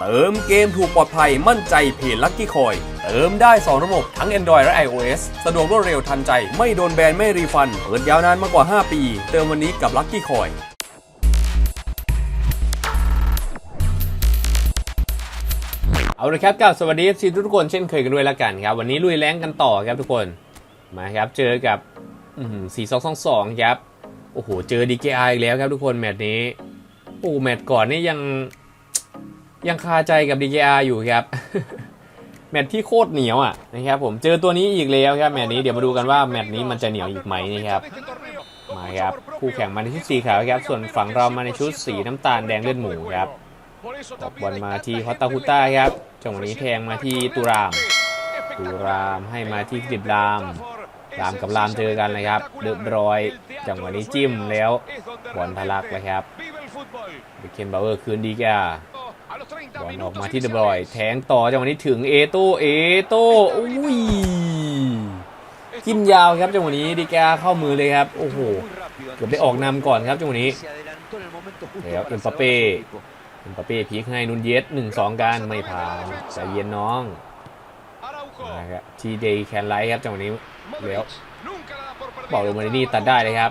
เติมเกมถูกปลอดภัยมั่นใจเพจลั c กี้คอย เติมได้ 2 ระบบทั้ง Android และ iOS สะดวกรวดเร็วทันใจ ไม่โดนแบน ไม่รีฟัน เปิดยาวนานมากกว่า 5 ปี เติมวันนี้กับลั c กี้คอยเอาละครับกับสวัสดีซีทุกคนเช่นเคยกันด้วยละกันครับ วันนี้ลุยแรงกันต่อครับทุกคน มาครับเจอกับสี่สองสองสองครับ โอ้โห เจอ DKI อีกแล้วครับทุกคนแมตช์นี้ โอ้แมตช์ก่อนนี่ยัง ยังคาใจกับ DKR อยู่ครับ แมตที่โคตรเหนียวอะนะครับผมเจอตัวนี้อีกแล้วครับแมตช์นี้เดี๋ยวมาดูกันว่าแมตช์นี้มันจะเหนียวอีกไหมนะครับมาครับคู่แข่งมาในชุดสีขาวครับ ส่วนฝั่งเรามาในชุดสีน้ำตาลแดงเลือดหมูครับออกบอลมาที่ฮอตตาคุต้าครับจังหวะนี้แทงมาที่ตุราม ตุรามให้มาที่กิบรามรามกับรามเจอกันเลยครับเดือบรอยจังหวะนี้จิ้มแล้วบอลทะลักเลยครับเบคเคนบาวเวอร์คืนดีแก บอลออกมาที่เดบรอยแทงต่อจังหวะนี้ถึงเอโตเอโตอุ้ยจิ้มยาวครับจังหวะนี้ดีแกเข้ามือเลยครับโอ้โหเกือบได้ออกนำก่อนครับจังหวะนี้แล้วเอ็มปาเป้เอ็มปาเป้พลิกให้นุนเยสหนึ่งสองกันไม่ผ่านใจเย็นน้องนะครับทีเดย์แคนไลท์ครับจังหวะนี้แล้วบอกเลยมานี่ตัดได้เลยครับ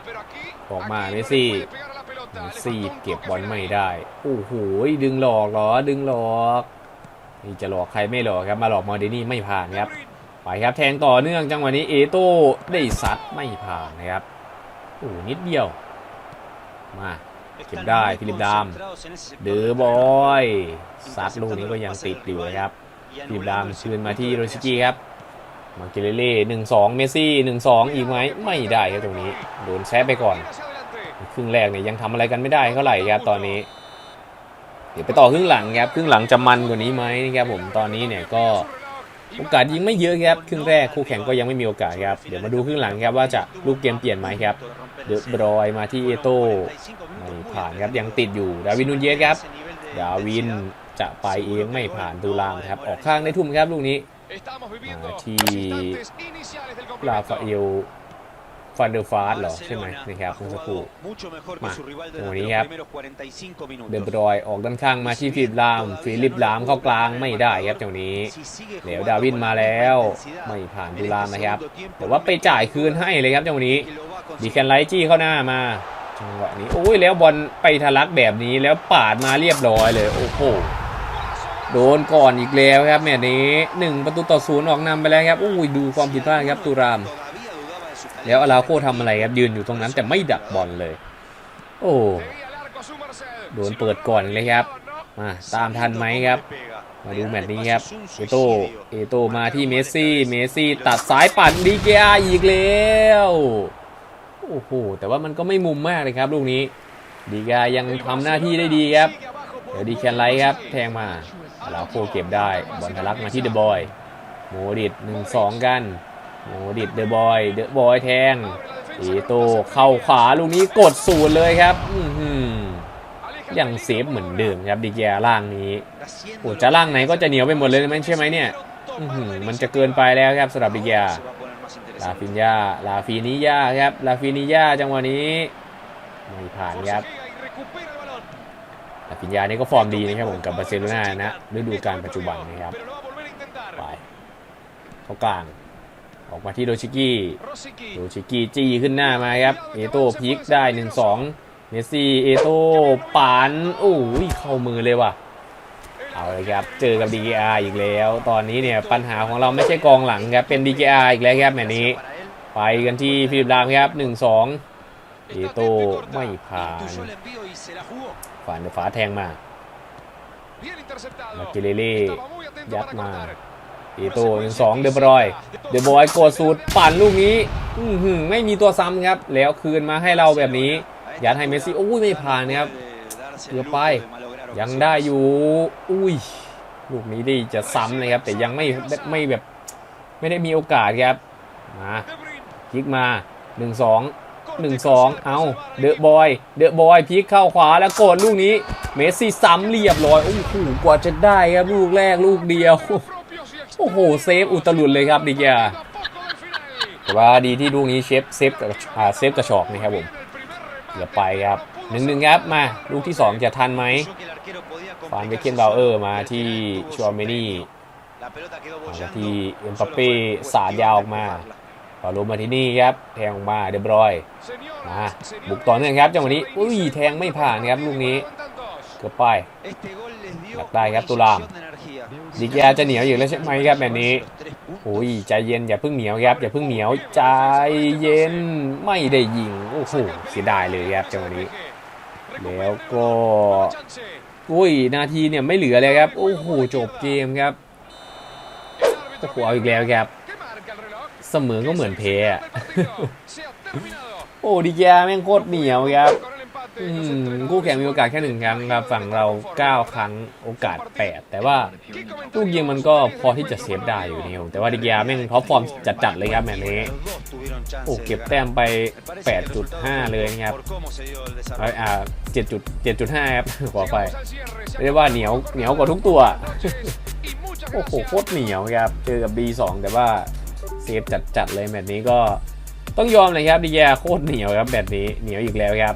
ออกมาเมสซี่ ซี่เก็บบอลไม่ได้ โอ้โหดึงหลอกเหรอ ดึงหลอก นี่จะหลอกใครไม่หลอกครับ มาหลอกมอร์เดนี่ไม่ผ่านครับ ไปครับแทงต่อเนื่องจังหวะนี้เอโต้ได้ซัดไม่ผ่านนะครับ โอ้นิดเดียว มาเก็บได้ฟิลิปดาม เดือบอยซัดลูกนี้ก็ยังติดอยู่นะครับฟิลิปดามชืนมาที่โรชิกีครับมาเกเรเล่หนึ่งสองเมซี่หนึ่งสองอีกไหมไม่ได้ครับตรงนี้ โดนแซะไปก่อน ครึ่งแรกเนี่ยยังทำอะไรกันไม่ได้เท่าไหร่ครับตอนนี้ เดี๋ยวไปต่อครึ่งหลังครับครึ่งหลังจะมันกว่านี้ไหมนะครับผมตอนนี้เนี่ยก็โอกาสยิงไม่เยอะครับครึ่งแรกคู่แข่งก็ยังไม่มีโอกาสครับเดี๋ยวมาดูครึ่งหลังครับว่าจะลูกเกมเปลี่ยนไหมครับเดอบรอยมาที่เอโต้ไม่ผ่านครับยังติดอยู่ดาวินนูนเยสครับดาวินจะไปเองไม่ผ่านตูรามครับออกข้างได้ทุ่มครับลูกนี้ที่ลาฟาเอล ฟันเดอร์ฟาสเหรอใช่ไหมนะครับเมื่อสักครู่มาตรงนี้ครับเดนบรอยออกด้านข้างมาที่ฟิลิปลามฟิลิปลามเข้ากลางไม่ได้ครับจังนี้เหลวดาวินมาแล้วไม่ผ่านดูรามนะครับแต่ว่าไปจ่ายคืนให้เลยครับจังนี้ดีแคนไลจี้เข้าหน้ามาจังหวะนี้โอ้ยแล้วบอลไปทะลักแบบนี้แล้วปาดมาเรียบร้อยเลยโอ้โหโดนก่อนอีกแล้วครับแมตช์นี้หนึ่งประตูต่อศูนย์ออกนำไปแล้วครับอุ้ยดูความผิดพลาดครับตูราม แล้วอาราโคทำอะไรครับยืนอยู่ตรงนั้นแต่ไม่ดักบอลเลย โอ้โดนเปิดก่อนเลยครับมาตามทันไหมครับ มาดูแมตช์นี้ครับเอโตเอโตมาที่เมสซี่เมสซี่ตัดสายปั่นดีเกอาอีกแล้วโอ้โหแต่ว่ามันก็ไม่มุมมากเลยครับลูกนี้ดีกายังทำหน้าที่ได้ดีครับเดี๋ยวดีแคนไลท์ครับแทงมาอาราโคเก็บได้บอลทะลักมาที่เดอะบอยโมดิดหนึ่งสองกัน โมดิดเดอะบอยเดอะบอยแทงเอโตเข้าขวาลูกนี้กดสูตรเลยครับอือหือยังเซฟเหมือนเดิมครับดีแกล่างนี้โอ้จะล่างไหนก็จะเหนียวไปหมดเลยไหมใช่ไหมเนี่ยอื้อหือมันจะเกินไปแล้วครับสำหรับดิเกียลาฟินยาลาฟินิยาครับลาฟินิยาจังหวะนี้ไม่ผ่านครับลาฟินยานี่ก็ฟอร์มดีนะครับผมกับบาร์เซโลนานะฤดูกาลปัจจุบันนะครับไปเข้ากลาง ออกมาที่โดชิกี้โดชิกี้จี้ขึ้นหน้ามาครับเอโต้พลิกได้1-2เมสซี่เอโต้ปานโอ้ยเข้ามือเลยว่ะเอาเลยครับเจอกับ DKR อีกแล้ว ตอนนี้เนี่ยปัญหาของเราไม่ใช่กองหลังครับเป็น DKR อีกแล้วครับแมตช์นี้ ไปกันที่ฟิลิปลามครับ1-2เอโต้ไม่ผ่านฝานเดอะฟ้าแทงมามาเกเรเล่ยัดมา เอโต้หนึ่งสองเดบรอย เดบอยกดสูตรปั่นลูกนี้อืไม่มีตัวซ้ำครับ แล้วคืนมาให้เราแบบนี้ ยัดให้เมสซี่ โอ้ยไม่ผ่านครับเกือบไป ยังได้อยู่ อุ้ย ลูกนี้ดีจะซ้ำเลยครับ แต่ยังไม่ไม่แบบไม่ได้มีโอกาสครับมาพลิกมา 1 2 1 2 เอาเดอะบอย เดอะบอยพลิกเข้าขวาแล้วกดลูกนี้ เมสซี่ซ้ำเรียบร้อย โอ้โห กว่าจะได้ครับลูกแรกลูกเดียว โอ้โห เซฟอุตลุดเลยครับดิเกียแต่ว่าดีที่ลูกนี้เชฟเซฟกับอ่าเซฟกระชอกนะครับผมเดี๋ยวไปครับหนึ่งหนึ่งครับมาลูกที่ 2 จะทันไหมฟานเบคเคนบาวเออร์มาที่ชัวเมนี่มาที่เอ็มบัปเป้สาดยาวออกมาพอลงมาที่นี่ครับแทงออกมาเรียบรอยมาบุกต่อเนื่องครับจังหวะนี้อุ้ยแทงไม่ผ่านครับลูกนี้เกือบไปอยากได้ครับตุลาม ดิกแกจะเหนียวอยู่แล้วใช่ไหมครับแบบนี้โอ้ยใจเย็นอย่าเพิ่งเหนียวครับอย่าเพิ่งเหนียวใจเย็นไม่ได้ยิงโอ้โหเสียดายเลยครับจังหวะนี้ แล้วก็อุ้ยนาทีเนี่ยไม่เหลือเลยครับโอ้โหจบเกมครับโอ้โหเอาอีกแล้วครับเสมอก็เหมือนแพ้อะโอ้ดีแกแม่งโคตรเหนียวครับ อืมคู่แข่งมีโอกาสแค่หนึ่งครั้งครับฝั่งเรา9ครั้งโอกาส8แต่ว่าลูกยิงมันก็พอที่จะเซฟได้อยู่นี่ครับแต่ว่าดีแกแม่งท็อปฟอร์มจัดๆเลยครับแมตช์นี้โอ้เก็บแต้มไป 8.5 เลยนะครับเอ้ยอ่า7.7.5 ครับขอไปเรียกว่าเหนียวเหนียวกว่าทุกตัว โอ้โหโคตรเหนียวครับ เจอกับ B2 แต่ว่าเซฟจัดๆเลยแมตช์นี้ก็ต้องยอมเลยครับดีแยโคตรเหนียวครับแบบนี้เหนียวอีกแล้วครับ